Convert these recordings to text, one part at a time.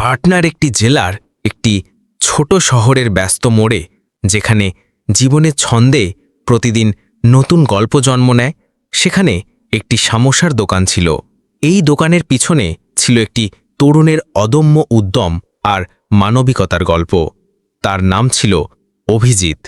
পাটনার একটি জেলার একটি ছোট শহরের ব্যস্ত মোড়ে, যেখানে জীবনের ছন্দে প্রতিদিন নতুন গল্প জন্ম নেয়, সেখানে একটি সামোসার দোকান ছিল। এই দোকানের পিছনে ছিল একটি তরুণের অদম্য উদ্যম আর মানবিকতার গল্প। তার নাম ছিল অভিজিৎ।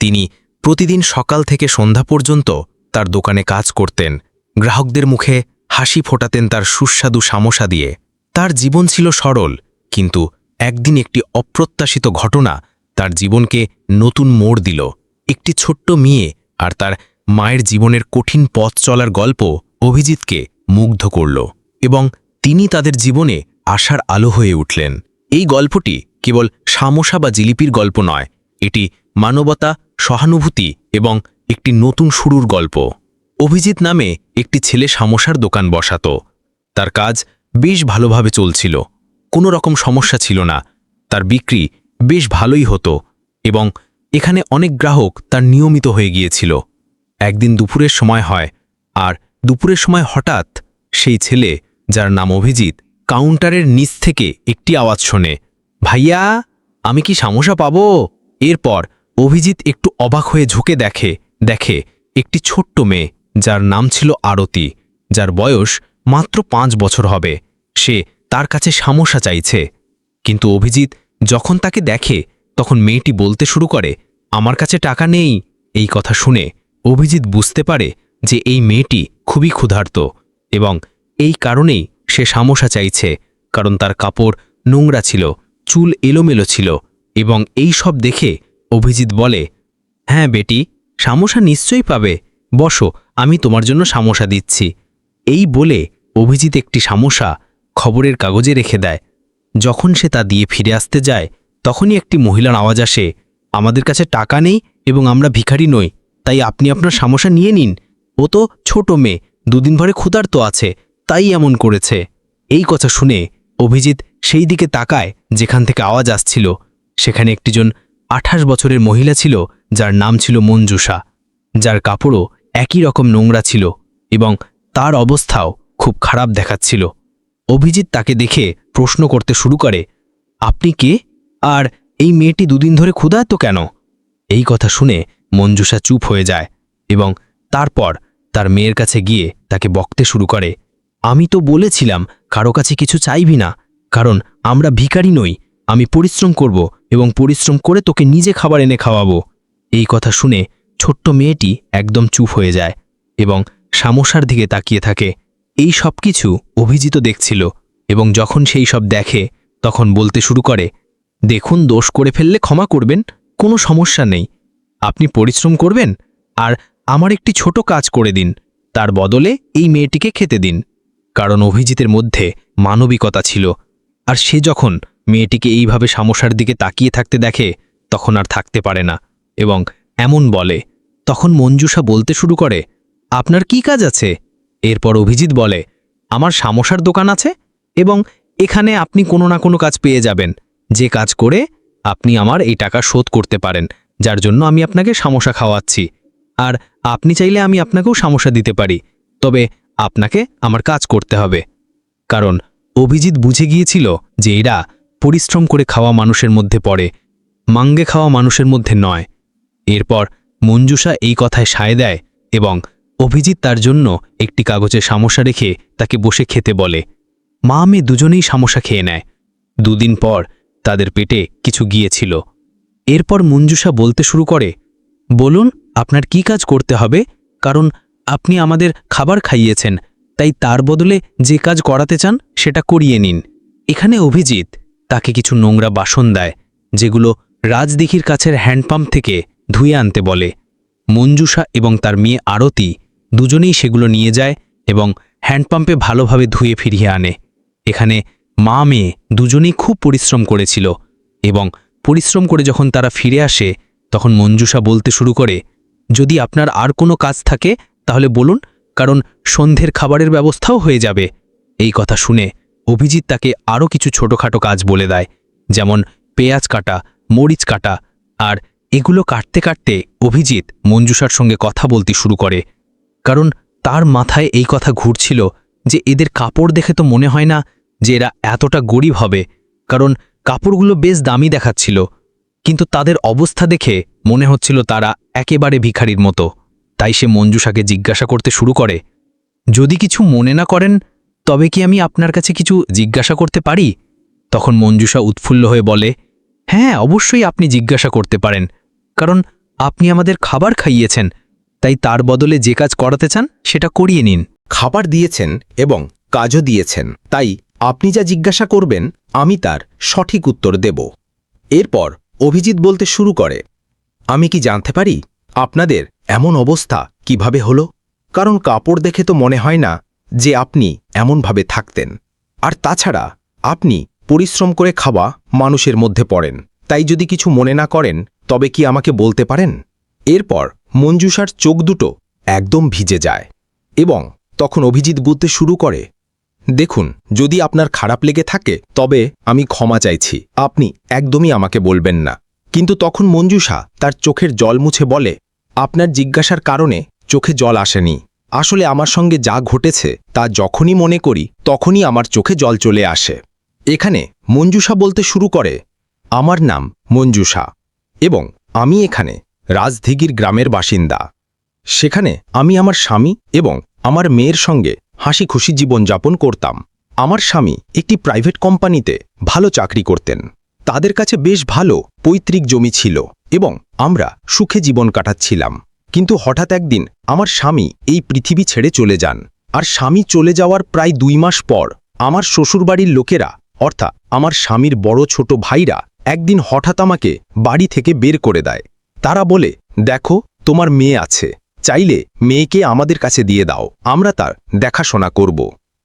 তিনি প্রতিদিন সকাল থেকে সন্ধ্যা পর্যন্ত তার দোকানে কাজ করতেন। গ্রাহকদের মুখে হাসি ফোটাতেন তার সুস্বাদু সামোসা দিয়ে। তার জীবন ছিল সরল কিন্তু একদিন একটি অপ্রত্যাশিত ঘটনা তার জীবনকে নতুন মোড় দিল। একটি ছোট্ট মেয়ে আর তার মায়ের জীবনের কঠিন পথ চলার গল্প অভিজিৎকে মুগ্ধ করল এবং তিনি তাদের জীবনে আশার আলো হয়ে উঠলেন। এই গল্পটি কেবল সামোসা বা জিলিপির গল্প নয়, এটি মানবতা, সহানুভূতি এবং একটি নতুন শুরুর গল্প। অভিজিৎ নামে একটি ছেলে সামোসার দোকান বসাত। তার কাজ বেশ ভালোভাবে চলছিল। কোনো রকম সমস্যা ছিল না। তার বিক্রি বেশ ভালোই হতো এবং এখানে অনেক গ্রাহক তার নিয়মিত হয়ে গিয়েছিল। একদিন দুপুরের সময় হয় আর দুপুরের সময় হঠাৎ সেই ছেলে, যার নাম অভিজিৎ, কাউন্টারের নিচ থেকে একটি আওয়াজ শোনে, ভাইয়া, আমি কি সামোসা পাব? এরপর অভিজিৎ একটু অবাক হয়ে ঝুঁকে দেখে দেখে একটি ছোট্ট মেয়ে, যার নাম ছিল আরতি, যার বয়স মাত্র পাঁচ বছর হবে। সে তার কাছে সামোসা চাইছে। কিন্তু অভিজিৎ যখন তাকে দেখে, তখন মেয়েটি বলতে শুরু করে, আমার কাছে টাকা নেই। এই কথা শুনে অভিজিৎ বুঝতে পারে যে এই মেয়েটি খুবই ক্ষুধার্ত এবং এই কারণেই সে সামোসা চাইছে, কারণ তার কাপড় নোংরা ছিল, চুল এলোমেলো ছিল এবং এই সব দেখে অভিজিৎ বলে হ্যাঁ বেটি, সামোসা নিশ্চয়ই পাবে। বসো, আমি তোমার জন্য সামোসা দিচ্ছি। এই বলে অভিজিৎ একটি সামোসা খবরের কাগজে রেখে দেয়। যখন সে তা দিয়ে ফিরে আসতে যায়, তখনই একটি মহিলার আওয়াজ আসে। আমাদের কাছে টাকা নেই এবং আমরা ভিখারি নই, তাই আপনি আপনার সামোসা নিয়ে নিন। ও তো ছোট মেয়ে, দুদিন ভরে ক্ষুধার্ত আছে, তাই এমন করেছে। এই কথা শুনে অভিজিৎ সেই দিকে তাকায় যেখান থেকে আওয়াজ আসছিল। সেখানে একটিজন আঠাশ বছরের মহিলা ছিল, যার নাম ছিল মঞ্জুষা। যার কাপড়ও একই রকম নোংরা ছিল এবং তার অবস্থাও খুব খারাপ দেখাচ্ছিল। অভিজিৎ তাকে দেখে প্রশ্ন করতে শুরু করে, আপনি কে? আর এই মেয়েটি দুদিন ধরে ক্ষুধার্ত কেন? এই কথা শুনে মঞ্জুষা চুপ হয়ে যায় এবং তারপর তার মেয়ের কাছে গিয়ে তাকে বকতে শুরু করে, আমি তো বলেছিলাম কারও কাছে কিছু চাইবি না, কারণ আমরা ভিখারি নই, আমি পরিশ্রম করব এবং পরিশ্রম করে তোকে নিজে খাবার এনে খাওয়াবো। এই কথা শুনে ছোট্ট মেয়েটি একদম চুপ হয়ে যায় এবং সামোসার দিকে তাকিয়ে থাকে এই সব কিছু অভিজিত দেখছিল এবং যখন সেই সব দেখে, তখন বলতে শুরু করে, দেখুন, দোষ করে ফেললে ক্ষমা করবেন, কোনো সমস্যা নেই। আপনি পরিশ্রম করবেন আর আমার একটি ছোট কাজ করে দিন। তার বদলে এই মেয়েটিকে খেতে দিন। কারণ অভিজিতের মধ্যে মানবিকতা ছিল। আর সে যখন মেয়েটিকে এইভাবে সামোসার দিকে তাকিয়ে থাকতে দেখে, তখন আর থাকতে পারে না এবং এমন বলে। তখন মঞ্জুষা বলতে শুরু করে, আপনার কি কাজ আছে? এরপর অভিজিৎ বলে, আমার সামোসার দোকান আছে এবং এখানে আপনি কোনো না কোনো কাজ পেয়ে যাবেন। যে কাজ করে আপনি আমার এই টাকা শোধ করতে পারেন, যার জন্য আমি আপনাকে সামোসা খাওয়াচ্ছি। আর আপনি চাইলে আমি আপনাকেও সামোসা দিতে পারি, তবে আপনাকে আমার কাজ করতে হবে। কারণ অভিজিৎ বুঝে গিয়েছিল যে এরা পরিশ্রম করে খাওয়া মানুষের মধ্যে পড়ে, মাঙ্গে খাওয়া মানুষের মধ্যে নয়। এরপর মঞ্জুষা এই কথায় সায় দেয় এবং অভিজিৎ তার জন্য একটি কাগজে সামোসা রেখে তাকে বসে খেতে বলে। মা মেয়ে দুজনেই সামোসা খেয়ে নেয়। দুদিন পর তাদের পেটে কিছু গিয়েছিল। এরপর মঞ্জুষা বলতে শুরু করে, বলুন, আপনার কি কাজ করতে হবে? কারণ আপনি আমাদের খাবার খাইয়েছেন, তাই তার বদলে যে কাজ করাতে চান সেটা করিয়ে নিন। এখানে অভিজিৎ তাকে কিছু নোংরা বাসন দেয়, যেগুলো রাজদিঘির কাছের হ্যান্ডপাম্প থেকে ধুয়ে আনতে বলে। মঞ্জুষা এবং তার মেয়ে আরতি দুজনেই সেগুলো নিয়ে যায় এবং হ্যান্ডপাম্পে ভালোভাবে ধুয়ে ফিরিয়ে আনে। এখানে মা মেয়ে দুজনেই খুব পরিশ্রম করেছিল এবং পরিশ্রম করে যখন তারা ফিরে আসে, তখন মঞ্জুষা বলতে শুরু করে, যদি আপনার আর কোনো কাজ থাকে, তাহলে বলুন, কারণ সন্ধ্যের খাবারের ব্যবস্থাও হয়ে যাবে। এই কথা শুনে অভিজিৎ তাকে আরও কিছু ছোটোখাটো কাজ বলে দেয়, যেমন পেঁয়াজ কাটা, মরিচ কাটা, আর এগুলো কাটতে কাটতে অভিজিৎ মঞ্জুষার সঙ্গে কথা বলতে শুরু করে। কারণ তার মাথায় এই কথা ঘুরছিল যে এদের কাপড় দেখে তো মনে হয় না যে এরা এতটা গরিব হবে, কারণ কাপড়গুলো বেশ দামি দেখাচ্ছিল, কিন্তু তাদের অবস্থা দেখে মনে হচ্ছিল তারা একেবারে ভিখারির মতো। তাই সে মঞ্জুষাকে জিজ্ঞাসা করতে শুরু করে, যদি কিছু মনে না করেন, তবে কি আমি আপনার কাছে কিছু জিজ্ঞাসা করতে পারি? তখন মঞ্জুষা উৎফুল্ল হয়ে বলে হ্যাঁ অবশ্যই আপনি জিজ্ঞাসা করতে পারেন, কারণ আপনি আমাদের খাবার খাইয়েছেন তাই তার বদলে যে কাজ করাতে চান, সেটা করিয়ে নিন। খাবার দিয়েছেন এবং কাজও দিয়েছেন। তাই আপনি যা জিজ্ঞাসা করবেন, আমি তার সঠিক উত্তর দেব। এরপর অভিজিৎ বলতে শুরু করে, আমি কি জানতে পারি আপনাদের এমন অবস্থা কীভাবে হলো? কারণ কাপড় দেখে তো মনে হয় না যে আপনি এমনভাবে থাকতেন। আর তাছাড়া আপনি পরিশ্রম করে খাওয়া মানুষের মধ্যে পড়েন। তাই যদি কিছু মনে না করেন, তবে কি আমাকে বলতে পারেন? এরপর মঞ্জুষার চোখ দুটো একদম ভিজে যায় এবং তখন অভিজিৎ বুঝতে শুরু করে, দেখুন, যদি আপনার খারাপ লেগে থাকে, তবে আমি ক্ষমা চাইছি। আপনি একদমই আমাকে বলবেন না। কিন্তু তখন মঞ্জুষা তার চোখের জল মুছে বলে, আপনার জিজ্ঞাসার কারণে চোখে জল আসেনি। আসলে আমার সঙ্গে যা ঘটেছে, তা যখনই মনে করি, তখনই আমার চোখে জল চলে আসে। এখানে মঞ্জুষা বলতে শুরু করে, আমার নাম মঞ্জুষা এবং আমি এখানে রাজধিগির গ্রামের বাসিন্দা। সেখানে আমি আমার স্বামী এবং আমার মেয়ের সঙ্গে হাসি খুশি জীবনযাপন করতাম। আমার স্বামী একটি প্রাইভেট কোম্পানিতে ভালো চাকরি করতেন। তাদের কাছে বেশ ভালো পৈতৃক জমি ছিল এবং আমরা সুখে জীবন কাটাচ্ছিলাম। কিন্তু হঠাৎ একদিন আমার স্বামী এই পৃথিবী ছেড়ে চলে যান। আর স্বামী চলে যাওয়ার প্রায় দুই মাস পর আমার শ্বশুরবাড়ির লোকেরা, অর্থাৎ আমার স্বামীর বড় ছোট ভাইরা, একদিন হঠাৎ আমাকে বাড়ি থেকে বের করে দেয়। তারা বলে, দেখো, তোমার মেয়ে আছে। চাইলে মেয়েকে আমাদের কাছে দিয়ে দাও। আমরা তার দেখাশোনা করব।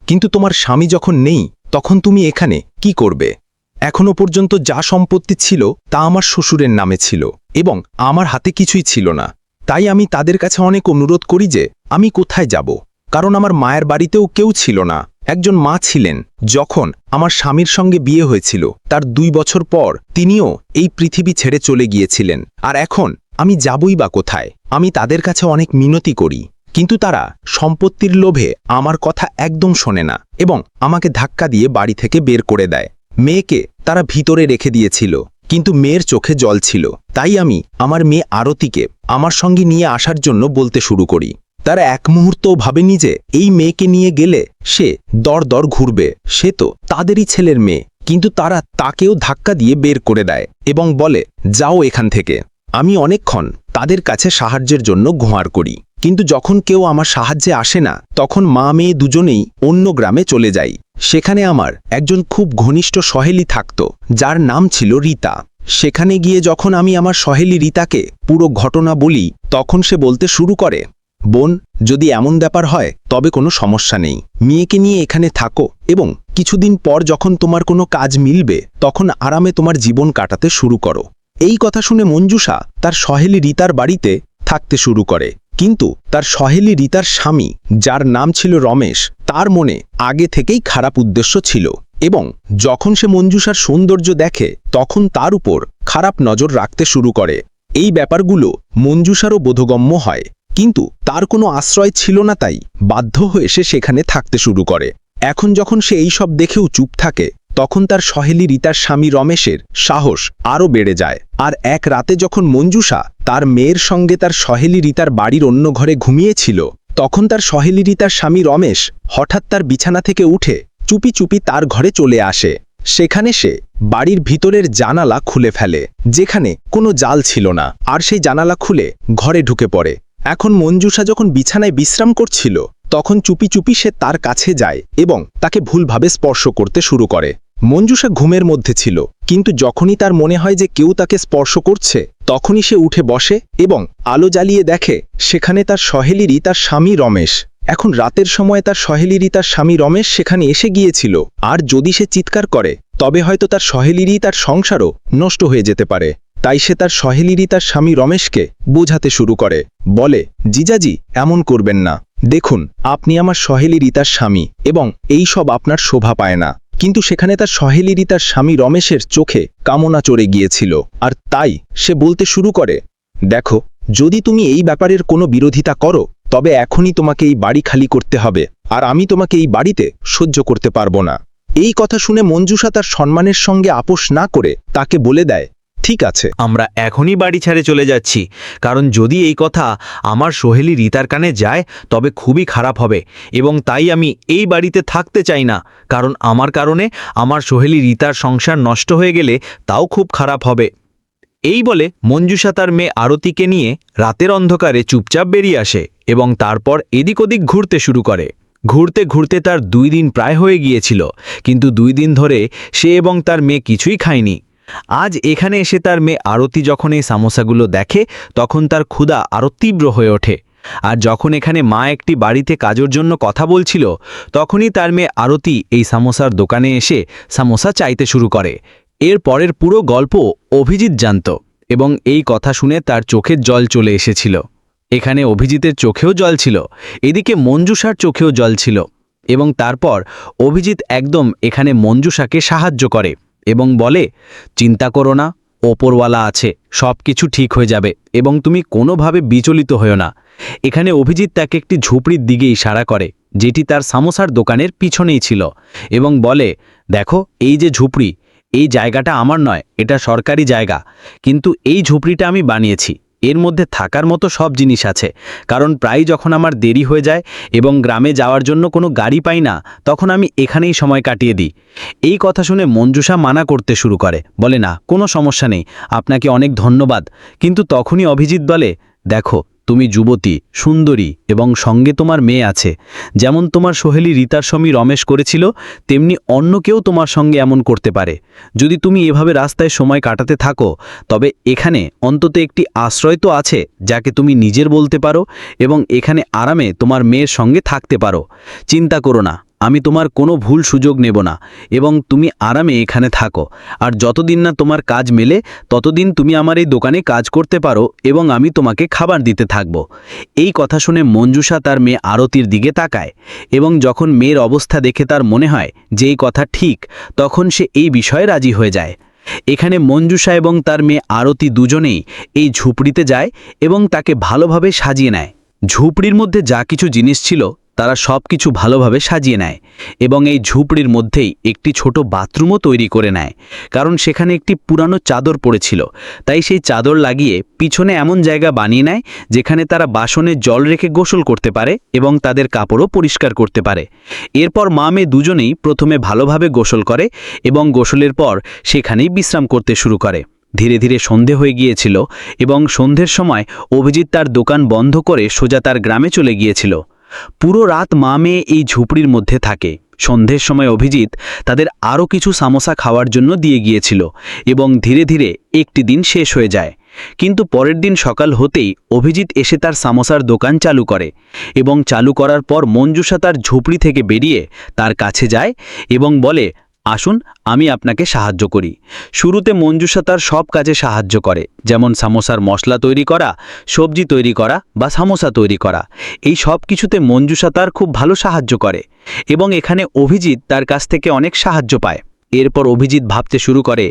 কিন্তু তোমার স্বামী যখন নেই, তখন তুমি এখানে কি করবে? এখনও পর্যন্ত যা সম্পত্তি ছিল, তা আমার শ্বশুরের নামে ছিল এবং আমার হাতে কিছুই ছিল না। তাই আমি তাদের কাছে অনেক অনুরোধ করি যে, আমি কোথায় যাব? কারণ আমার মায়ের বাড়িতেও কেউ ছিল না। একজন মা ছিলেন, যখন আমার স্বামীর সঙ্গে বিয়ে হয়েছিল, তার দুই বছর পর তিনিও এই পৃথিবী ছেড়ে চলে গিয়েছিলেন। আর এখন আমি যাবই বা কোথায়, আমি তাদের কাছে অনেক মিনতি করি। কিন্তু তারা সম্পত্তির লোভে আমার কথা একদম শোনে না এবং আমাকে ধাক্কা দিয়ে বাড়ি থেকে বের করে দেয়। মেয়েকে তারা ভিতরে রেখে দিয়েছিল, কিন্তু মেয়ের চোখে জল ছিল। তাই আমি আমার মেয়ে আরতিকে আমার সঙ্গে নিয়ে আসার জন্য বলতে শুরু করি। তারা এক মুহূর্তও ভাবেনি যে এই মেয়েকে নিয়ে গেলে সে দর দর ঘুরবে। সে তো তাদেরই ছেলের মেয়ে। কিন্তু তারা তাকেও ধাক্কা দিয়ে বের করে দেয় এবং বলে, যাও এখান থেকে। আমি অনেকক্ষণ তাদের কাছে সাহায্যের জন্য ঘোঁয়ার করি। কিন্তু যখন কেউ আমার সাহায্যে আসে না, তখন মা মেয়ে দুজনেই অন্য গ্রামে চলে যাই। সেখানে আমার একজন খুব ঘনিষ্ঠ সহেলি থাকত, যার নাম ছিল রীতা। সেখানে গিয়ে যখন আমি আমার সহেলি রীতাকে পুরো ঘটনা বলি, তখন সে বলতে শুরু করে বোন, যদি এমন ব্যাপার হয়, তবে কোনো সমস্যা নেই। মেয়েকে নিয়ে এখানে থাকো এবং কিছুদিন পর যখন তোমার কোনো কাজ মিলবে, তখন আরামে তোমার জীবন কাটাতে শুরু করো। এই কথা শুনে মঞ্জুষা তার সহেলি রীতার বাড়িতে থাকতে শুরু করে। কিন্তু তার সহেলি রীতার স্বামী, যার নাম ছিল রমেশ, তার মনে আগে থেকেই খারাপ উদ্দেশ্য ছিল এবং যখন সে মঞ্জুষার সৌন্দর্য দেখে, তখন তার উপর খারাপ নজর রাখতে শুরু করে। এই ব্যাপারগুলো মঞ্জুষারও বোধগম্য হয়। কিন্তু তার কোনো আশ্রয় ছিল না তাই বাধ্য হয়ে সে সেখানে থাকতে শুরু করে। এখন যখন সে এই সব দেখেও চুপ থাকে, তখন তার সহেলি রীতার স্বামী রমেশের সাহস আরও বেড়ে যায়। আর এক রাতে যখন মঞ্জুষা তার মেয়ের সঙ্গে তার সহেলি রীতার বাড়ির অন্য ঘরে ঘুমিয়েছিল, তখন তার সহেলি রীতার স্বামী রমেশ হঠাৎ তার বিছানা থেকে উঠে চুপি চুপি তার ঘরে চলে আসে। সেখানে সে বাড়ির ভিতরের জানালা খুলে ফেলে, যেখানে কোনো জাল ছিল না। আর সেই জানালা খুলে ঘরে ঢুকে পড়ে। এখন মঞ্জুষা যখন বিছানায় বিশ্রাম করছিল, তখন চুপি চুপি সে তার কাছে যায় এবং তাকে ভুলভাবে স্পর্শ করতে শুরু করে। মঞ্জুষা ঘুমের মধ্যে ছিল, কিন্তু যখনই তার মনে হয় যে কেউ তাকে স্পর্শ করছে, তখনই সে উঠে বসে এবং আলো জ্বালিয়ে দেখে, সেখানে তার সহেলিরই তার স্বামী রমেশ। এখন রাতের সময় তার সহেলিরই তার স্বামী রমেশ সেখানে এসে গিয়েছিল, আর যদি সে চিৎকার করে, তবে হয়তো তার সহেলিরই তার সংসারও নষ্ট হয়ে যেতে পারে। তাই সে তার সহেলিরই তার স্বামী রমেশকে বোঝাতে শুরু করে। বলে, জিজাজি, এমন করবেন না। দেখুন, আপনি আমার সহেলি রীতার স্বামী এবং এই সব আপনার শোভা পায় না। কিন্তু সেখানে তার সহেলি রীতার স্বামী রমেশের চোখে কামনা চড়ে গিয়েছিল। আর তাই সে বলতে শুরু করে, দেখো, যদি তুমি এই ব্যাপারের কোনো বিরোধিতা করো, তবে এখনই তোমাকে এই বাড়ি খালি করতে হবে। আর আমি তোমাকে এই বাড়িতে সহ্য করতে পারব না। এই কথা শুনে মঞ্জুষা তার সম্মানের সঙ্গে আপোষ না করে তাকে বলে দেয় ঠিক আছে। আমরা এখনই বাড়ি ছেড়ে চলে যাচ্ছি। কারণ যদি এই কথা আমার সোহেলি রিতার কানে যায়, তবে খুবই খারাপ হবে। এবং তাই আমি এই বাড়িতে থাকতে চাই না। কারণ আমার কারণে আমার সোহেলি রিতার সংসার নষ্ট হয়ে গেলে তাও খুব খারাপ হবে। এই বলে মঞ্জুষা তার মেয়ে আরতিকে নিয়ে রাতের অন্ধকারে চুপচাপ বেরিয়ে আসে এবং তারপর এদিক ওদিক ঘুরতে শুরু করে। ঘুরতে ঘুরতে তার দুই দিন প্রায় হয়ে গিয়েছিল। কিন্তু দুই দিন ধরে সে এবং তার মেয়ে কিছুই খায়নি। আজ এখানে এসে তার মেয়ে আরতি যখন এই সামোসাগুলো দেখে, তখন তার ক্ষুধা আরও তীব্র হয়ে ওঠে। আর যখন এখানে মা একটি বাড়িতে কাজের জন্য কথা বলছিল, তখনই তার মেয়ে আরতি এই সামোসার দোকানে এসে সামোসা চাইতে শুরু করে। এর পরের পুরো গল্প অভিজিৎ জানত এবং এই কথা শুনে তার চোখের জল চলে এসেছিল। এখানে অভিজিতের চোখেও জল ছিল, এদিকে মঞ্জুষার চোখেও জল ছিল এবং তারপর অভিজিৎ একদম এখানে মঞ্জুষাকে সাহায্য করে। এবং বলে, চিন্তা করো না, ওপরওয়ালা আছে সব কিছু ঠিক হয়ে যাবে এবং তুমি কোনোভাবে বিচলিত হয়েও না। এখানে অভিজিৎ তাকে একটি ঝুপড়ির দিকে ইশারা করে, যেটি তার সামোসার দোকানের পিছনেই ছিল এবং বলে, দেখো, এই যে ঝুপড়ি, এই জায়গাটা আমার নয়, এটা সরকারি জায়গা, কিন্তু এই ঝুপড়িটা আমি বানিয়েছি। এর মধ্যে থাকার মতো সব জিনিস আছে। কারণ প্রায় যখন আমার দেরি হয়ে যায় এবং গ্রামে যাওয়ার জন্য কোনো গাড়ি পাই না, তখন আমি এখানেই সময় কাটিয়ে দিই। এই কথা শুনে মঞ্জুষা মানা করতে শুরু করে। বলে, না, কোনো সমস্যা নেই। আপনাকে অনেক ধন্যবাদ। কিন্তু তখনই অভিজিৎ বলে, দেখো তুমি যুবতী, সুন্দরী এবং সঙ্গে তোমার মেয়ে আছে। যেমন তোমার সোহেলি রীতার স্বামী রমেশ করেছিল, তেমনি অন্য কেউ তোমার সঙ্গে এমন করতে পারে। যদি তুমি এভাবে রাস্তায় সময় কাটাতে থাকো, তবে এখানে অন্তত একটি আশ্রয় তো আছে, যাকে তুমি নিজের বলতে পারো এবং এখানে আরামে তোমার মেয়ের সঙ্গে থাকতে পারো। চিন্তা করো না। আমি তোমার কোনো ভুল সুযোগ নেব না, এবং তুমি আরামে এখানে থাকো। আর যতদিন না তোমার কাজ মেলে, ততদিন তুমি আমার এই দোকানে কাজ করতে পারো, এবং আমি তোমাকে খাবার দিতে থাকব। এই কথা শুনে মঞ্জুষা তার মেয়ে আরতির দিকে তাকায়, এবং যখন মেয়ের অবস্থা দেখে তার মনে হয় যে এই কথা ঠিক, তখন সে এই বিষয়ে রাজি হয়ে যায়। এখানে মঞ্জুষা এবং তার মেয়ে আরতি দুজনেই এই ঝুপড়িতে যায়, এবং তাকে ভালোভাবে সাজিয়ে নেয়। ঝুপড়ির মধ্যে যা কিছু জিনিস ছিল তারা সব কিছু ভালোভাবে সাজিয়ে নেয় এবং এই ঝুপড়ির মধ্যেই একটি ছোট বাথরুমও তৈরি করে নেয়, কারণ সেখানে একটি পুরানো চাদর পড়েছিল। তাই সেই চাদর লাগিয়ে পিছনে এমন জায়গা বানিয়ে নেয় যেখানে তারা বাসনে জল রেখে গোসল করতে পারে এবং তাদের কাপড়ও পরিষ্কার করতে পারে। এরপর মা মেয়ে দুজনেই প্রথমে ভালোভাবে গোসল করে এবং গোসলের পর সেখানেই বিশ্রাম করতে শুরু করে। ধীরে ধীরে সন্ধে হয়ে গিয়েছিল এবং সন্ধ্যের সময় অভিজিৎ তার দোকান বন্ধ করে সোজা তার গ্রামে চলে গিয়েছিল। পুরো রাত মা মেয়ে এই ঝুপড়ির মধ্যে থাকে। সন্ধ্যের সময় অভিজিৎ তাদের আরও কিছু সামোসা খাওয়ার জন্য দিয়ে গিয়েছিল এবং ধীরে ধীরে একটি দিন শেষ হয়ে যায়। কিন্তু পরের দিন সকাল হতেই অভিজিৎ এসে তার সামোসার দোকান চালু করে এবং চালু করার পর মঞ্জুষা তার ঝুপড়ি থেকে বেরিয়ে তার কাছে যায় এবং বলে আসুন, আমি আপনাকে সাহায্য করি। শুরুতে মঞ্জুষা তার সব কাজে সাহায্য করে, যেমন সামোসার মশলা তৈরি করা, সবজি তৈরি করা বা সামোসা তৈরি করা। এই সব কিছুতে মঞ্জুষা তার খুব ভালো সাহায্য করে এবং এখানে অভিজিৎ তার কাছ থেকে অনেক সাহায্য পায়। এরপর অভিজিৎ ভাবতে শুরু করে,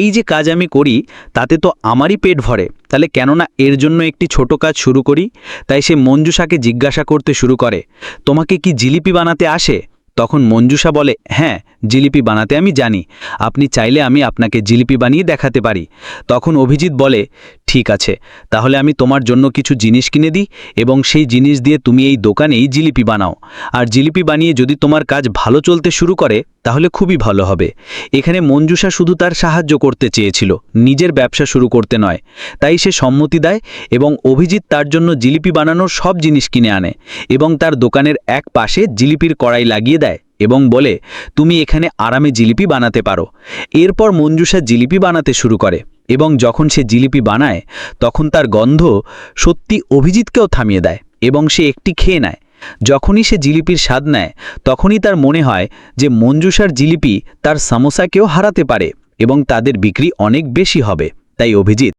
এই যে কাজ আমি করি, তাতে তো আমারই পেট ভরে। তাহলে কেননা এর জন্য একটি ছোট কাজ শুরু করি? তাই সে মঞ্জুষাকে জিজ্ঞাসা করতে শুরু করে, তোমাকে কি জিলিপি বানাতে আসে? তখন মঞ্জুষা বলে হ্যাঁ জিলিপি বানাতে আমি জানি। আপনি চাইলে আমি আপনাকে জিলিপি বানিয়ে দেখাতে পারি। তখন অভিজিৎ বলে, ঠিক আছে, তাহলে আমি তোমার জন্য কিছু জিনিস কিনে দিই এবং সেই জিনিস দিয়ে তুমি এই দোকানেই জিলিপি বানাও। আর জিলিপি বানিয়ে যদি তোমার কাজ ভালো চলতে শুরু করে তাহলে খুবই ভালো হবে। এখানে মঞ্জুষা শুধু তার সাহায্য করতে চেয়েছিল, নিজের ব্যবসা শুরু করতে নয়। তাই সে সম্মতি দেয় এবং অভিজিৎ তার জন্য জিলিপি বানানোর সব জিনিস কিনে আনে এবং তার দোকানের এক পাশে জিলিপির কড়াই লাগিয়ে দেয় এবং বলে, তুমি এখানে আরামে জিলিপি বানাতে পারো। এরপর মঞ্জুষা জিলিপি বানাতে শুরু করে এবং যখন সে জিলিপি বানায়, তখন তার গন্ধ সত্যি অভিজিৎকেও থামিয়ে দেয় এবং সে একটি খেয়ে নেয়। যখনই সে জিলিপির স্বাদ নেয়, তখনই তার মনে হয় যে মঞ্জুষার জিলিপি তার সামোসাকেও হারাতে পারে এবং তাদের বিক্রি অনেক বেশি হবে। তাই অভিজিৎ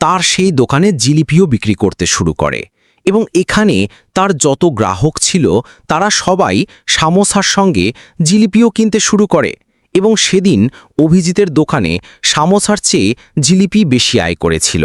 তার সেই দোকানে জিলিপিও বিক্রি করতে শুরু করে এবং এখানে তার যত গ্রাহক ছিল, তারা সবাই সামোসার সঙ্গে জিলিপিও কিনতে শুরু করে এবং সেদিন অভিজিতের দোকানে সামোসার চেয়ে জিলিপি বেশি আয় করেছিল।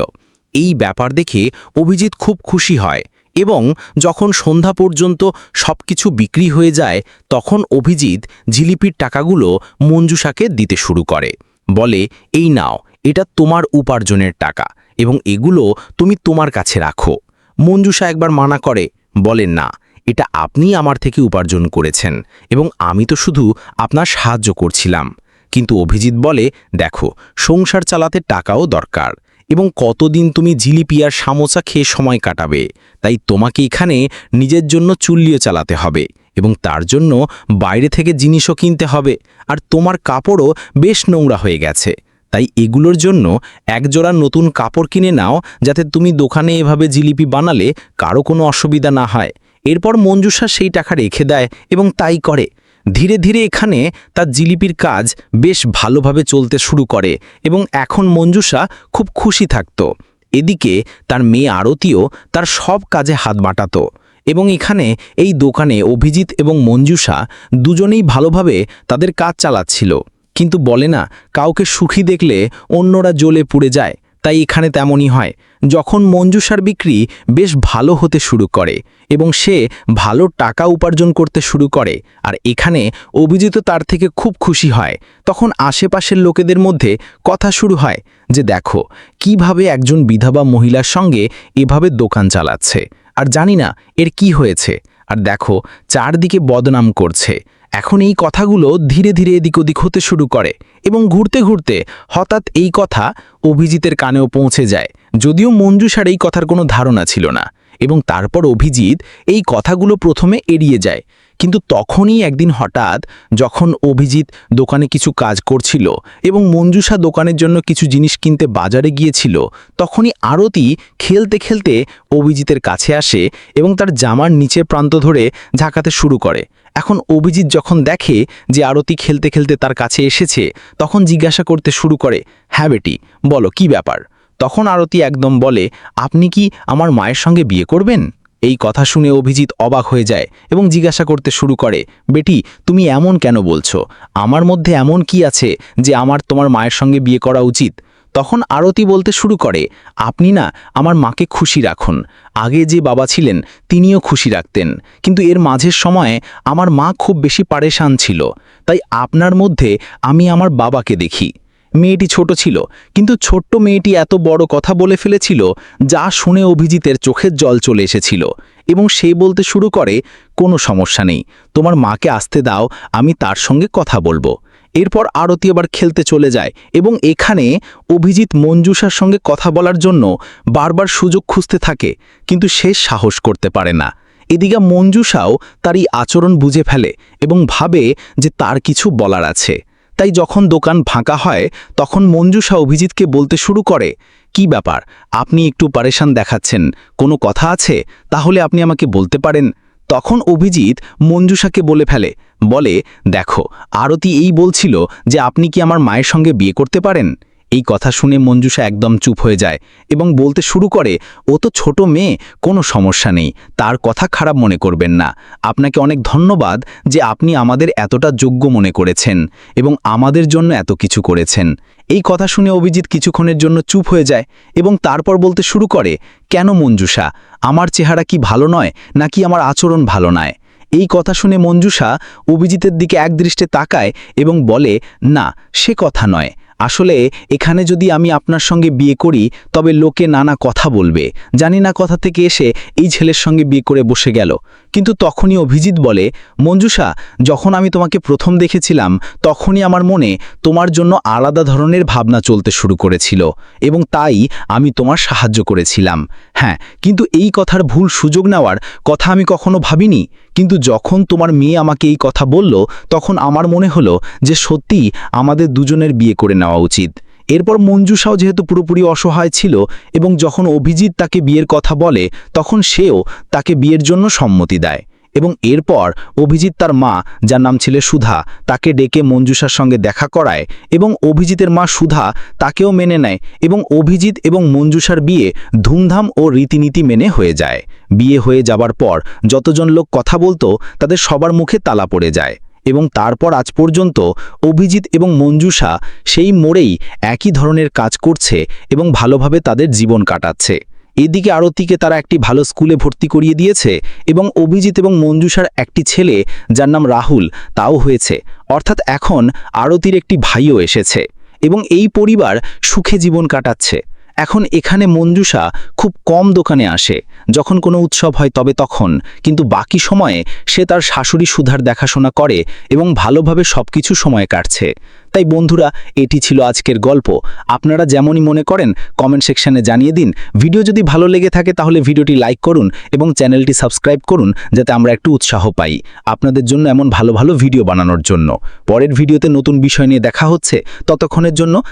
এই ব্যাপার দেখে অভিজিৎ খুব খুশি হয় এবং যখন সন্ধ্যা পর্যন্ত সব কিছু বিক্রি হয়ে যায়, তখন অভিজিৎ জিলিপির টাকাগুলো মঞ্জুষাকে দিতে শুরু করে। বলে, এই নাও, এটা তোমার উপার্জনের টাকা এবং এগুলো তুমি তোমার কাছে রাখো। মঞ্জুষা একবার মানা করে বলেন না, এটা আপনি আমার থেকে উপার্জন করেছেন এবং আমি তো শুধু আপনার সাহায্য করছিলাম। কিন্তু অভিজিৎ বলে, দেখো, সংসার চালাতে টাকাও দরকার। এবং কতদিন তুমি জিলিপি আর সামোসা খেয়ে সময় কাটাবে? তাই তোমাকে এখানে নিজের জন্য চুল্লিও চালাতে হবে এবং তার জন্য বাইরে থেকে জিনিসও কিনতে হবে। আর তোমার কাপড়ও বেশ নোংরা হয়ে গেছে। তাই এগুলোর জন্য একজোড়া নতুন কাপড় কিনে নাও, যাতে তুমি দোকানে এভাবে জিলিপি বানালে কারও কোনো অসুবিধা না হয়। এরপর মঞ্জুষা সেই টাকা রেখে দেয় এবং তাই করে। ধীরে ধীরে এখানে তার জিলিপির কাজ বেশ ভালোভাবে চলতে শুরু করে এবং এখন মঞ্জুষা খুব খুশি থাকত। এদিকে তার মেয়ে আরতিও তার সব কাজে হাত বাটাতো এবং এখানে এই দোকানে অভিজিৎ এবং মঞ্জুষা দুজনেই ভালোভাবে তাদের কাজ চালাচ্ছিল। কিন্তু বলে না, কাউকে সুখী দেখলে অন্যরা জ্বলে পুড়ে যায়, তাই এখানে তেমনই হয়। যখন মঞ্জুষার বিক্রি বেশ ভালো হতে শুরু করে এবং সে ভালো টাকা উপার্জন করতে শুরু করে আর এখানে অভিজিৎ তার থেকে খুব খুশি হয়, তখন আশেপাশের লোকেদের মধ্যে কথা শুরু হয় যে দেখো, কীভাবে একজন বিধবা মহিলার সঙ্গে এভাবে দোকান চালাচ্ছে আর জানি না এর কি হয়েছে আর দেখো, চারদিকে বদনাম করছে। এখন এই কথাগুলো ধীরে ধীরে এদিক ওদিক হতে শুরু করে এবং ঘুরতে ঘুরতে হঠাৎ এই কথা অভিজিতের কানেও পৌঁছে যায় যদিও মঞ্জুষার এই কথার কোনো ধারণা ছিল না, এবং তারপর অভিজিৎ এই কথাগুলো প্রথমে এড়িয়ে যায়। কিন্তু তখনই একদিন হঠাৎ যখন অভিজিৎ দোকানে কিছু কাজ করছিল এবং মঞ্জুষা দোকানের জন্য কিছু জিনিস কিনতে বাজারে গিয়েছিল, তখনই আরতি খেলতে খেলতে অভিজিতের কাছে আসে এবং তার জামার নিচের প্রান্ত ধরে ঝাঁকাতে শুরু করে। এখন অভিজিৎ যখন দেখে যে আরতি খেলতে খেলতে তার কাছে এসেছে, তখন জিজ্ঞাসা করতে শুরু করে হ্যাঁ বেটি, বলো, কি ব্যাপার? তখন আরতি একদম বলে, আপনি কি আমার মায়ের সঙ্গে বিয়ে করবেন? এই কথা শুনে অভিজিৎ অবাক হয়ে যায় এবং জিজ্ঞাসা করতে শুরু করে, বেটি, তুমি এমন কেন বলছো? আমার মধ্যে এমন কি আছে যে আমার তোমার মায়ের সঙ্গে বিয়ে করা উচিত? তখন আরতি বলতে শুরু করে, আপনি না আমার মাকে খুশি রাখুন। আগে যে বাবা ছিলেন, তিনিও খুশি রাখতেন। কিন্তু এর মাঝের সময়ে আমার মা খুব বেশি পারেশান ছিল। তাই আপনার মধ্যে আমি আমার বাবাকে দেখি। মেয়েটি ছোট ছিল, কিন্তু ছোট্ট মেয়েটি এত বড় কথা বলে ফেলেছিল, যা শুনে অভিজিতের চোখের জল চলে এসেছিল, এবং সে বলতে শুরু করে, কোনো সমস্যা নেই, তোমার মাকে আসতে দাও, আমি তার সঙ্গে কথা বলব। এরপর আরতি আবার খেলতে চলে যায়, এবং এখানে অভিজিৎ মঞ্জুষার সঙ্গে কথা বলার জন্য বারবার সুযোগ খুঁজতে থাকে, কিন্তু সে সাহস করতে পারে না। এদিকে মঞ্জুষাও তার এই আচরণ বুঝে ফেলে, এবং ভাবে যে তার কিছু বলার আছে। তাই যখন দোকান ফাঁকা হয়, তখন মঞ্জুষা অভিজিৎকে বলতে শুরু করে, কি ব্যাপার? আপনি একটু পারেশান দেখাচ্ছেন। কোনো কথা আছে? তাহলে আপনি আমাকে বলতে পারেন? তখন অভিজিৎ মঞ্জুষাকে বলে ফেলে, বলে, দেখো, আরতি এই বলছিল যে আপনি কি আমার মায়ের সঙ্গে বিয়ে করতে পারেন? এই কথা শুনে মঞ্জুষা একদম চুপ হয়ে যায় এবং বলতে শুরু করে, ও তো ছোট মেয়ে, কোনো সমস্যা নেই, তার কথা খারাপ মনে করবেন না। আপনাকে অনেক ধন্যবাদ যে আপনি আমাদের এতটা যোগ্য মনে করেছেন এবং আমাদের জন্য এত কিছু করেছেন। এই কথা শুনে অভিজিৎ কিছুক্ষণের জন্য চুপ হয়ে যায় এবং তারপর বলতে শুরু করে, কেন মঞ্জুষা, আমার চেহারা কি ভালো নয় নাকি আমার আচরণ ভালো নয়? এই কথা শুনে মঞ্জুষা অভিজিতের দিকে একদৃষ্টে তাকায় এবং বলে, না, সে কথা নয়। আসলে এখানে যদি আমি আপনার সঙ্গে বিয়ে করি, তবে লোকে নানা কথা বলবে। জানি না কথা থেকে এসে এই ছেলের সঙ্গে বিয়ে করে বসে গেল। কিন্তু তখনই অভিজিৎ বলে, মঞ্জুষা, যখন আমি তোমাকে প্রথম দেখেছিলাম, তখনই আমার মনে তোমার জন্য আলাদা ধরনের ভাবনা চলতে শুরু করেছিল এবং তাই আমি তোমার সাহায্য করেছিলাম। হ্যাঁ কিন্তু এই কথার ভুল সুযোগ নেওয়ার কথা আমি কখনো ভাবিনি। কিন্তু যখন তোমার মেয়ে আমাকে এই কথা বলল, তখন আমার মনে হলো যে সত্যি আমাদের দুজনের বিয়ে করে নেওয়া উচিত। এরপর মঞ্জু মঞ্জুষাও যেহেতু পুরোপুরি অসহায় ছিল এবং যখন অভিজিৎ তাকে বিয়ের কথা বলে, তখন সেও তাকে বিয়ের জন্য সম্মতি দেয় এবং এরপর অভিজিৎ তার মা, যার নাম ছিল সুধা, তাকে ডেকে মঞ্জুষার সঙ্গে দেখা করায় এবং অভিজিতের মা সুধা তাকেও মেনে নেয় এবং অভিজিৎ এবং মঞ্জুষার বিয়ে ধুমধাম ও রীতিনীতি মেনে হয়ে যায়। বিয়ে হয়ে যাবার পর যতজন লোক কথা বলতো, তাদের সবার মুখে তালা পড়ে যায়। এবং তারপর আজ পর্যন্ত অভিজিৎ এবং মঞ্জুষা সেই মোড়েই একই ধরনের কাজ করছে এবং ভালোভাবে তাদের জীবন কাটাচ্ছে। এদিকে আরতিকে তারা একটি ভালো স্কুলে ভর্তি করিয়ে দিয়েছে এবং অভিজিৎ এবং মঞ্জুষার একটি ছেলে, যার নাম রাহুল, তাও হয়েছে। অর্থাৎ এখন আরতির একটি ভাইও এসেছে এবং এই পরিবার সুখে জীবন কাটাচ্ছে। এখন এখানে মঞ্জুষা খুব কম দোকানে আসে। যখন কোনো উৎসব হয় তবে তখন। কিন্তু বাকি সময়ে সে তার শাশুড়ি সুধার দেখাশোনা করে এবং ভালোভাবে সব কিছু সময় কাটছে। তাই বন্ধুরা, এটি ছিল আজকের গল্প। আপনারা যেমনই মনে করেন কমেন্ট সেকশানে জানিয়ে দিন। ভিডিও যদি ভালো লেগে থাকে তাহলে ভিডিওটি লাইক করুন এবং চ্যানেলটি সাবস্ক্রাইব করুন যাতে আমরা একটু উৎসাহ পাই। আপনাদের জন্য এমন ভালো ভালো ভিডিও বানানোর জন্য। পরের ভিডিওতে নতুন বিষয় নিয়ে দেখা হচ্ছে। ততক্ষণের জন্য